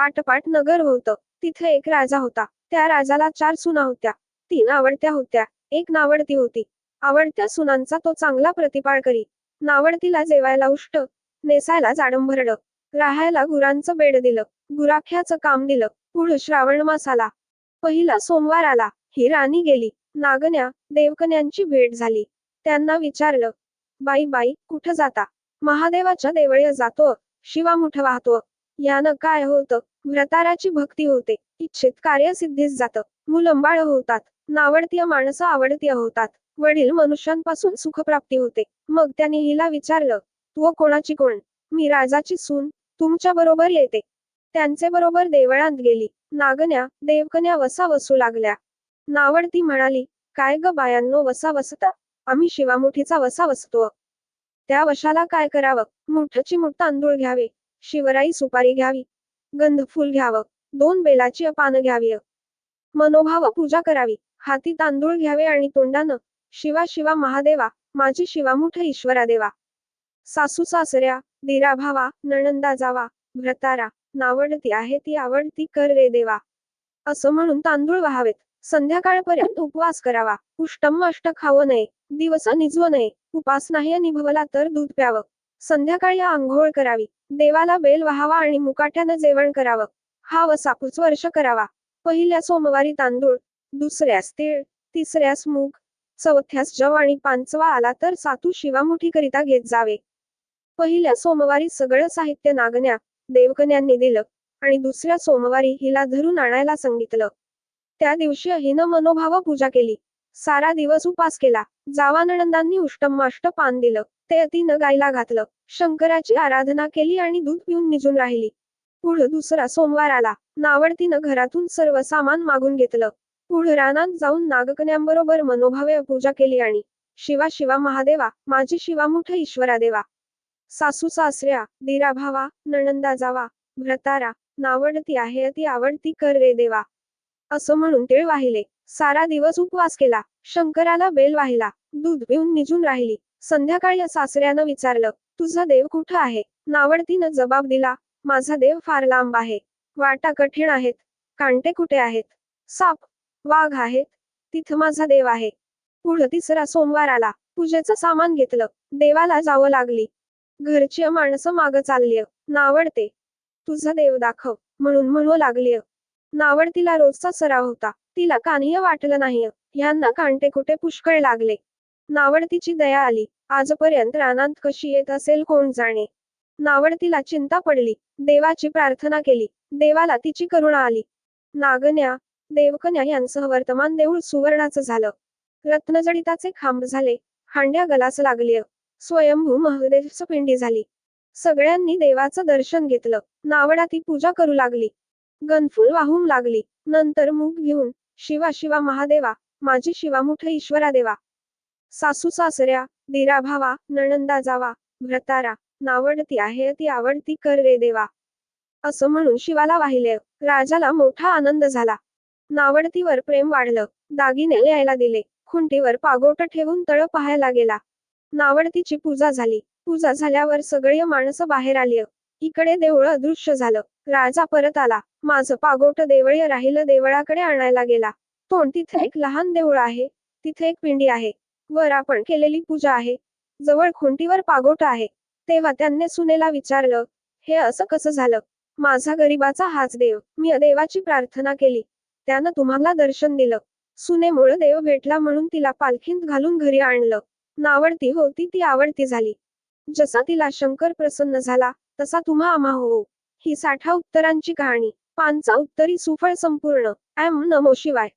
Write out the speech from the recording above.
आटपाट नगर होतं. तिथे एक राजा होता. त्या राजाला चार सुना होत्या. तीन आवडत्या होत्या. एक नावडती होती. आवडत्या सुनांचा तो चांगला प्रतिपाळ करी. नावडतीला जेवायला उष्ट नेसायला जाडंभरड राहायला गुरांचं बेड दिलं. गुराख्याचं काम दिलं. पुढ श्रावण मासाला पहिला सोमवार आला. ही राणी गेली. नागण्या देवकन्यांची भेट झाली. त्यांना विचारलं बाई बाई कुठं जाता? महादेवाच्या देवळी जातो शिवा मुठ वाहतो यानं काय होतं? व्रताराची भक्ती होते. इच्छित कार्य सिद्धीस जातं. मुलंबाळ होतात. नावडतीय माणसं आवडतीय होतात. वडील मनुष्यांपासून सुखप्राप्ती होते. मग त्याने हिला विचारलं तू कोणाची कोण? मी राजाची सून. तुमच्या बरोबर येते. त्यांचे बरोबर देवळात गेली. नागण्या देवकन्या वसा वसू लागल्या. नावडती म्हणाली काय ग बायांनो वसा वसता आम्ही शिवामुठीचा वसा वसतो त्या वशाला काय करावं? मुठची मुठ तांदूळ घ्यावे. शिवराई सुपारी घ्यावी. गंधफूल घ्यावं. दोन बेलाची पानं घ्यावी मनोभाव पूजा करावी. हाती तांदूळ घ्यावे आणि तोंडानं शिवा शिवा महादेवा माझी शिवामुठ ईश्वरा देवा. सासू सासऱ्या दिरा भावा नणंदा जावा व्रतारा नावडती आहे ती आवडती कर रे देवा असं म्हणून तांदूळ व्हावेत. संध्याकाळपर्यंत उपवास करावा. उष्टम अष्ट खावं नये. दिवस निजवं नये. उपास नाही निभवला तर दूध प्यावं. संध्याकाळी आंघोळ करावी. देवाला बेल व्हावा आणि मुकाट्यानं जेवण करावं. हा वसापूच वर्ष करावा. पहिल्या सोमवारी तांदूळ दुसऱ्यास तीळ तिसऱ्यास मूग चौथ्यास जव आणि पांचवा आला तर सातू शिवामुठी करिता घेत जावे. पहिल्या सोमवारी सगळं साहित्य नागण्या देवकन्यांनी दिलं आणि दुसऱ्या सोमवारी हिला धरून आणायला सांगितलं. त्या दिवशी हिनं मनोभाव पूजा केली. सारा दिवस उपास केला. जावानंदांनी उष्टमाष्ट पान दिलं. ते अतिनं गायला घातलं. शंकराची आराधना केली आणि दूध पिऊन निजून राहिली. पुढं दुसरा सोमवार आला. नावडतीनं घरातून सर्व सामान मागून घेतलं. पुढं रानात जाऊन नागकन्यांबरोबर मनोभावे पूजा केली आणि शिवा शिवा महादेवा माझी शिवामुठ ईश्वरा देवा सासू सासऱ्या दिरा भावा नणंदा जावा भ्रतारा नावडती आहे अति आवडती कर रे देवा. असं म्हणून तिळ वाहिले. सारा दिवस उपवास केला. शंकराला बेल वाहिला. दूध पिऊन निजून राहिली. संध्याकाळी सासऱ्यानं विचारलं तुझा देव कुठं आहे? नावडतीनं जबाब दिला. माझा देव फार लांब आहे. वाटा कठीण आहेत. कांटे कुठे आहेत? साप वाघ आहेत. तिथं माझा देव आहे. पुढं तिसरा सोमवार आला. पूजेचं सामान घेतलं. देवाला जावं लागली. घरची माणसं माग चालली नावडते. तुझा देव दाखव. म्हणून म्हणू नावड नावडतीला रोजचा सराव होता. तिला कान्हीय वाटलं नाही. ह्यांना कांटे कुठे पुष्कळ लागले. नावडतीची दया आली. आजपर्यंत रानात कशी येत असेल कोण जाणे. नावडतीला चिंता पडली. देवाची प्रार्थना केली. देवाला तिची करुणा आली. नागन्या देवकन्या यांसह वर्तमान देऊळ सुवर्णाचं झालं. रत्नजडिताचे खांब झाले. हांड्या गलास लागली. स्वयंभू महदेवच पिंडी झाली. सगळ्यांनी देवाचं दर्शन घेतलं. नावडा ती पूजा करू लागली. गणफूल वाहून लागली. नंतर मूग घेऊन शिवा शिवा महादेवा माझी शिवा मुठ ईश्वरा देवा सासू सासऱ्या दिरा भावा नणंदा जावा भ्रतारा नावडती आहे ती आवडती कर रे देवा. असं म्हणून शिवाला वाहिले. राजाला मोठा आनंद झाला. नावडतीवर प्रेम वाढलं. दागिने यायला दिले. खुंटीवर पागोट ठेवून तळ पाहायला गेला. नावडतीची पूजा झाली. पूजा झाल्यावर सगळी माणसं बाहेर आली. इकडे देवळ अदृश्य झालं. राजा परत आला. माझं पागोट देवळी राहिलं देवळाकडे आणायला गेला. तोंड तिथे एक लहान देऊळ आहे. तिथे एक पिंडी आहे. वर आपण केलेली पूजा आहे. जवळ खुंटीवर पागोट आहे. तेव्हा त्यांनी सुनेला विचारलं हे असं कसं झालं? माझा गरीबाचा हाच देव. मी देवाची प्रार्थना केली. त्यानं तुम्हाला दर्शन दिलं सुनेमुळे देव भेटला म्हणून तिला पालखीत घालून घरी आणलं. नावडती होती ती आवडती झाली. जसा तिला शंकर प्रसन्न झाला तसा तुम्हा आम्हा हो ही साठा उत्तरांची कहाणी. पानचा उत्तरी सुफळ संपूर्ण. एम नमो शिवाय.